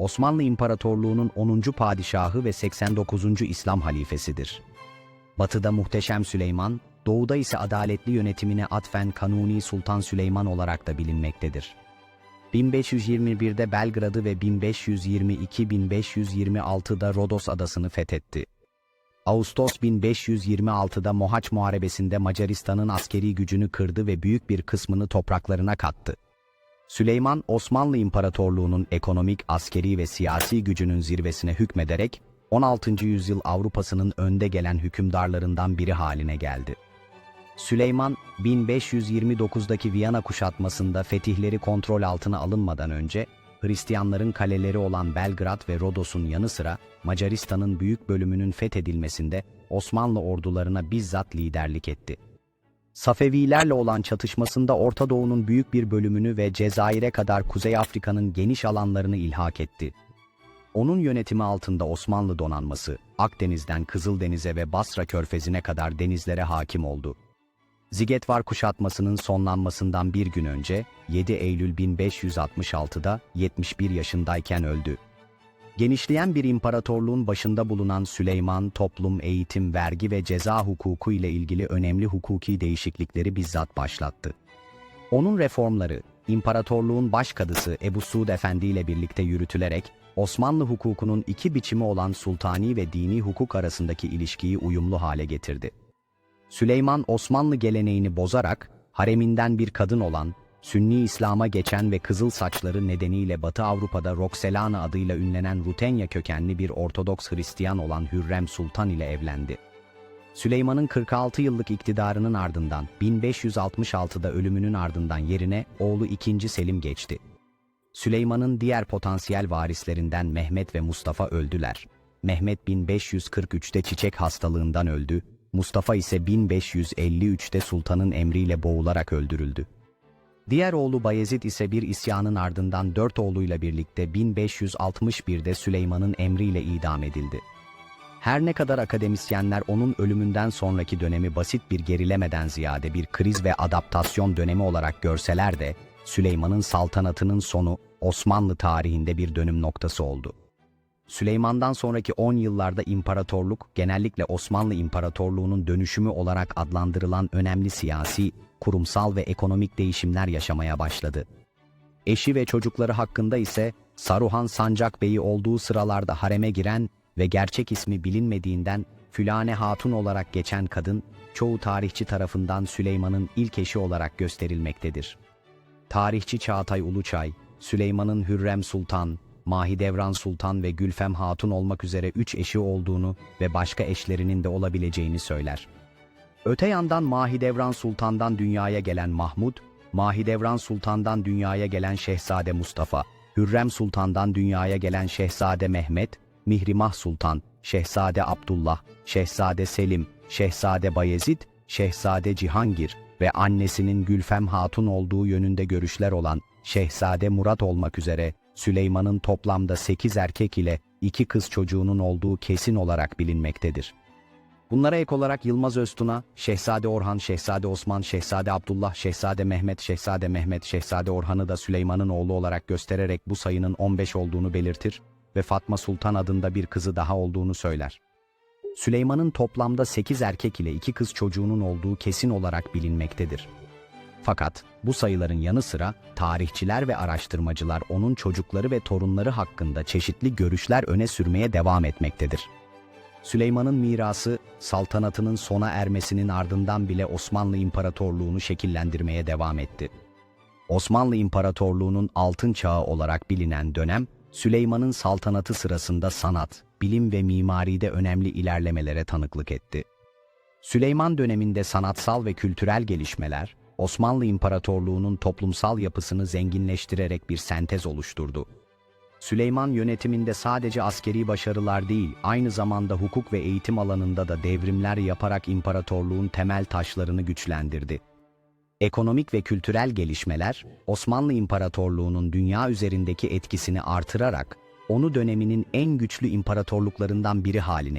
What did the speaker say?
Osmanlı İmparatorluğu'nun 10. padişahı ve 89. İslam halifesidir. Batıda Muhteşem Süleyman, doğuda ise adaletli yönetimine atfen Kanuni Sultan Süleyman olarak da bilinmektedir. 1521'de Belgrad'ı ve 1522-1526'da Rodos adasını fethetti. Ağustos 1526'da Mohaç Muharebesi'nde Macaristan'ın askeri gücünü kırdı ve büyük bir kısmını topraklarına kattı. Süleyman, Osmanlı İmparatorluğu'nun ekonomik, askeri ve siyasi gücünün zirvesine hükmederek 16. yüzyıl Avrupa'sının önde gelen hükümdarlarından biri haline geldi. Süleyman, 1529'daki Viyana kuşatmasında fetihleri kontrol altına alınmadan önce, Hristiyanların kaleleri olan Belgrad ve Rodos'un yanı sıra Macaristan'ın büyük bölümünün fethedilmesinde Osmanlı ordularına bizzat liderlik etti. Safevilerle olan çatışmasında Orta Doğu'nun büyük bir bölümünü ve Cezayir'e kadar Kuzey Afrika'nın geniş alanlarını ilhak etti. Onun yönetimi altında Osmanlı donanması, Akdeniz'den Kızıldeniz'e ve Basra Körfezi'ne kadar denizlere hakim oldu. Zigetvar kuşatmasının sonlanmasından bir gün önce 7 Eylül 1566'da 71 yaşındayken öldü. Genişleyen bir imparatorluğun başında bulunan Süleyman, toplum, eğitim, vergi ve ceza hukuku ile ilgili önemli hukuki değişiklikleri bizzat başlattı. Onun reformları, imparatorluğun başkadısı Ebu Suud Efendi ile birlikte yürütülerek, Osmanlı hukukunun iki biçimi olan sultani ve dini hukuk arasındaki ilişkiyi uyumlu hale getirdi. Süleyman Osmanlı geleneğini bozarak hareminden bir kadın olan, Sünni İslam'a geçen ve kızıl saçları nedeniyle Batı Avrupa'da Roxelana adıyla ünlenen Rutenya kökenli bir Ortodoks Hristiyan olan Hürrem Sultan ile evlendi. Süleyman'ın 46 yıllık iktidarının ardından 1566'da ölümünün ardından yerine oğlu 2. Selim geçti. Süleyman'ın diğer potansiyel varislerinden Mehmet ve Mustafa öldüler. Mehmet 1543'te çiçek hastalığından öldü, Mustafa ise 1553'te sultanın emriyle boğularak öldürüldü. Diğer oğlu Bayezid ise bir isyanın ardından dört oğluyla birlikte 1561'de Süleyman'ın emriyle idam edildi. Her ne kadar akademisyenler onun ölümünden sonraki dönemi basit bir gerilemeden ziyade bir kriz ve adaptasyon dönemi olarak görseler de, Süleyman'ın saltanatının sonu Osmanlı tarihinde bir dönüm noktası oldu. Süleyman'dan sonraki 10 yıllarda imparatorluk, genellikle Osmanlı İmparatorluğu'nun dönüşümü olarak adlandırılan önemli siyasi, kurumsal ve ekonomik değişimler yaşamaya başladı. Eşi ve çocukları hakkında ise Saruhan Sancak Bey'i olduğu sıralarda hareme giren ve gerçek ismi bilinmediğinden Fülane Hatun olarak geçen kadın, çoğu tarihçi tarafından Süleyman'ın ilk eşi olarak gösterilmektedir. Tarihçi Çağatay Uluçay, Süleyman'ın Hürrem Sultan, Mahidevran Sultan ve Gülfem Hatun olmak üzere üç eşi olduğunu ve başka eşlerinin de olabileceğini söyler. Öte yandan Mahidevran Sultan'dan dünyaya gelen Mahmud, Mahidevran Sultan'dan dünyaya gelen Şehzade Mustafa, Hürrem Sultan'dan dünyaya gelen Şehzade Mehmet, Mihrimah Sultan, Şehzade Abdullah, Şehzade Selim, Şehzade Bayezid, Şehzade Cihangir ve annesinin Gülfem Hatun olduğu yönünde görüşler olan Şehzade Murat olmak üzere Süleyman'ın toplamda 8 erkek ile 2 kız çocuğunun olduğu kesin olarak bilinmektedir. Bunlara ek olarak Yılmaz Öztuna, Şehzade Orhan, Şehzade Osman, Şehzade Abdullah, Şehzade Mehmet, Şehzade Mehmet, Şehzade Orhan'ı da Süleyman'ın oğlu olarak göstererek bu sayının 15 olduğunu belirtir ve Fatma Sultan adında bir kızı daha olduğunu söyler. Süleyman'ın toplamda 8 erkek ile 2 kız çocuğunun olduğu kesin olarak bilinmektedir. Fakat bu sayıların yanı sıra tarihçiler ve araştırmacılar onun çocukları ve torunları hakkında çeşitli görüşler öne sürmeye devam etmektedir. Süleyman'ın mirası, saltanatının sona ermesinin ardından bile Osmanlı İmparatorluğunu şekillendirmeye devam etti. Osmanlı İmparatorluğu'nun altın çağı olarak bilinen dönem, Süleyman'ın saltanatı sırasında sanat, bilim ve mimaride önemli ilerlemelere tanıklık etti. Süleyman döneminde sanatsal ve kültürel gelişmeler, Osmanlı İmparatorluğu'nun toplumsal yapısını zenginleştirerek bir sentez oluşturdu. Süleyman yönetiminde sadece askeri başarılar değil, aynı zamanda hukuk ve eğitim alanında da devrimler yaparak imparatorluğun temel taşlarını güçlendirdi. Ekonomik ve kültürel gelişmeler, Osmanlı İmparatorluğu'nun dünya üzerindeki etkisini artırarak, onu döneminin en güçlü imparatorluklarından biri haline getirdi.